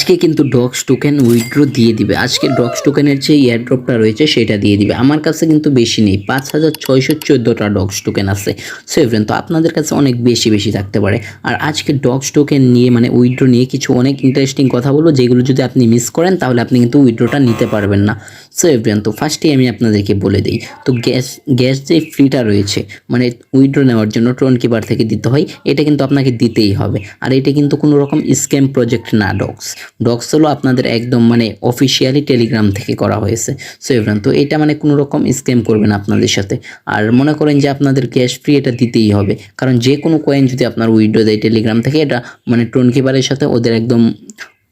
আজকে কিন্তু dogs token withdraw দিয়ে দিবে। আজকে ডগস টোকেনের যে এয়ারড্রপটা রয়েছে, সেটা দিয়ে দিবে। আমার কাছে কিন্তু বেশি নেই। পাঁচ হাজার ছয়শো চোদ্দোটা ডগস টোকেন আছে। সো এভরেন তো আপনাদের কাছে অনেক বেশি বেশি থাকতে পারে। আর আজকে ডগস টোকেন নিয়ে মানে উইথড্র নিয়ে কিছু অনেক ইন্টারেস্টিং কথা বলব, যেগুলো যদি আপনি মিস করেন, তাহলে আপনি কিন্তু উইথড্রটা নিতে পারবেন না। সো এভরেন তো ফার্স্টেই আমি আপনাদেরকে বলে দিই, তো গ্যাস গ্যাস যে ফ্রিটা রয়েছে মানে উইথড্র নেওয়ার জন্য ট্রন কিপার থেকে দিতে হয়, এটা কিন্তু আপনাকে দিতেই হবে। আর এটা কিন্তু কোনো রকম স্ক্যাম প্রজেক্ট না, ডগস। ডগস হলো আপনাদের একদম মানে অফিসিয়ালি টেলিগ্রাম থেকে করা হয়েছে। সো এভরান তো এটা মানে কোনো রকম স্ক্যাম করবে না আপনাদের সাথে। আর মনে করেন যে আপনাদের ক্যাশ ফ্রি এটা দিতেই হবে। কারণ যে কোনো কয়েন যদি আপনার উইড্রো দেয় টেলিগ্রাম থেকে, এটা মানে টোন কিপারের সাথে ওদের একদম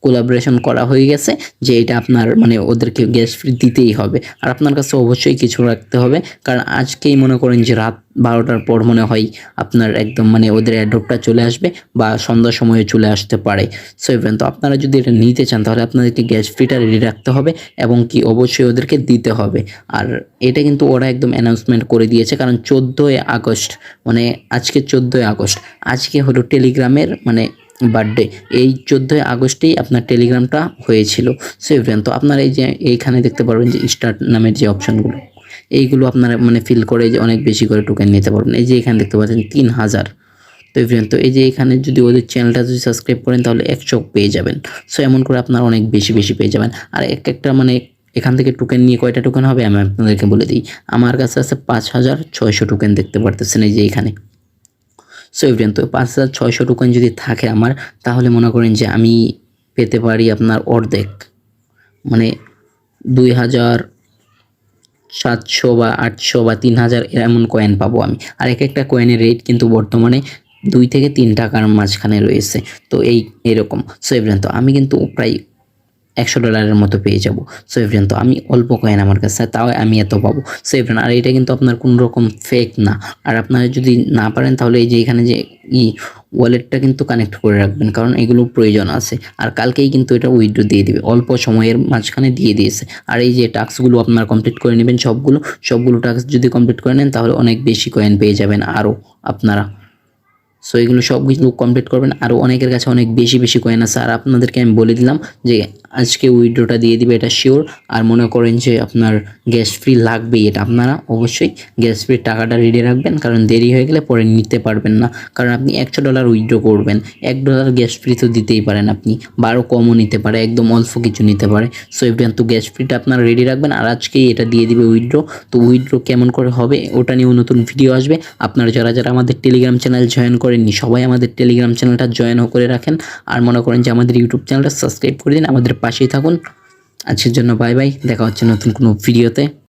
কোলাবোরেশন করা হয়ে গেছে, যে এটা আপনার মানে ওদেরকে গ্যাস ফ্রি দিতেই হবে। আর আপনার কাছে অবশ্যই কিছু রাখতে হবে, কারণ আজকেই মনে করেন যে রাত বারোটার পর মনে হয় আপনার একদম মানে ওদের অ্যাড্রপটা চলে আসবে বা সন্ধ্যার সময়ে চলে আসতে পারে। সো ইভেন তো আপনারা যদি এটা নিতে চান, তাহলে আপনাদেরকে গ্যাস ফ্রিটা রেডি রাখতে হবে এবং কি অবশ্যই ওদেরকে দিতে হবে। আর এটা কিন্তু ওরা একদম অ্যানাউন্সমেন্ট করে দিয়েছে, কারণ চোদ্দোই আগস্ট মানে আজকে চোদ্দোই আগস্ট, আজকে হলো টেলিগ্রামের মানে বার্থডে। এই চোদ্দোই আগস্টেই আপনার টেলিগ্রামটা হয়েছিল সো এভরিওয়ান তো আপনারা এই যে এইখানে দেখতে পারবেন যে স্টার্ট নামের যে অপশনগুলো, এইগুলো আপনারা মানে ফিল করে যে অনেক বেশি করে টোকেন নিতে পারবেন। এই যে এখানে দেখতে পাচ্ছেন তিন হাজার। তো এভরিওয়ান তো এই যে এখানে যদি ওদের চ্যানেলটা যদি সাবস্ক্রাইব করেন তাহলে একশো পেয়ে যাবেন। সো এমন করে আপনারা অনেক বেশি বেশি পেয়ে যাবেন। আর এক একটা মানে এখান থেকে টোকেন নিয়ে কয়টা টোকেন হবে আমি আপনাদেরকে বলে দিই। আমার কাছে আছে পাঁচ হাজার ছয়শো টোকেন দেখতে পারতেছেন এই যে এখানে। সো এভরিয়ান তো পাঁচ হাজার ছয়শো টোকেন যদি থাকে আমার, তাহলে মনে করেন যে আমি পেতে পারি আপনার অর্ধেক। মানে দুই হাজার সাতশো বা আটশো বা তিন হাজার এমন কয়েন পাবো আমি। আর এক একটা কয়েনের রেট কিন্তু বর্তমানে দুই থেকে তিন টাকার মাঝখানে রয়েছে। তো এই এরকম। সো এভরিয়ান তো আমি কিন্তু প্রায় একশো ডলারের মতো পেয়ে যাব। সো এভরিয়ান, তো আমি অল্প কয়েন আমার কাছে, তাও আমি এত পাবো। সো এভরিয়ান, আর এটা কিন্তু আপনার কোনো রকম ফেক না। আর আপনারা যদি না পারেন, তাহলে এই যে এখানে যে ই ওয়ালেটটা কিন্তু কানেক্ট করে রাখবেন, কারণ এগুলো প্রয়োজন আছে। আর কালকেই কিন্তু এটা উইথড্র দিয়ে দিবে। অল্প সময়ের মাঝখানে দিয়ে দিয়েছে। আর এই যে টাস্কগুলো আপনারা কমপ্লিট করে নেবেন সবগুলো সবগুলো টাস্ক যদি কমপ্লিট করে নেন, তাহলে অনেক বেশি কয়েন পেয়ে যাবেন আরও আপনারা। সো এগুলো সব কিছু কমপ্লিট করবেন। আরও অনেকের কাছে অনেক বেশি বেশি কয়েন আছে। আর আপনাদেরকে আমি বলে দিলাম যে, আজকে উইড্রোটা দিয়ে দিবে, এটা শিওর আর মনে করেন যে, আপনার গ্যাস ফ্রি লাগবেই এটা। আপনারা অবশ্যই গ্যাস ফ্রির টাকাটা রেডি রাখবেন। কারণ দেরি হয়ে গেলে পরে নিতে পারবেন না। কারণ আপনি একশো ডলার উইড্রো করবেন। এক ডলার গ্যাস ফ্রি তো দিতেই পারেন আপনি। বারো কমও নিতে পারে, একদম অল্প কিছু নিতে পারে। সো এভরিয়ান তো গ্যাস ফ্রিটা আপনারা রেডি রাখবেন। আর আজকেই এটা দিয়ে দিবে উইড্রো তো উইড্রো কেমন করে হবে, ওটা নিয়েও নতুন ভিডিও আসবে। আপনারা যারা যারা আমাদের টেলিগ্রাম চ্যানেল জয়েন করেননি। সবাই আমাদের টেলিগ্রাম চ্যানেলটা জয়েন করে রাখেন আর মনে করেন যে আমাদের ইউটিউব চ্যানেলটা সাবস্ক্রাইব করে দিন। আমাদের পাশেই থাকুন। আজকের জন্য বাই বাই দেখা হচ্ছে নতুন কোনো ভিডিওতে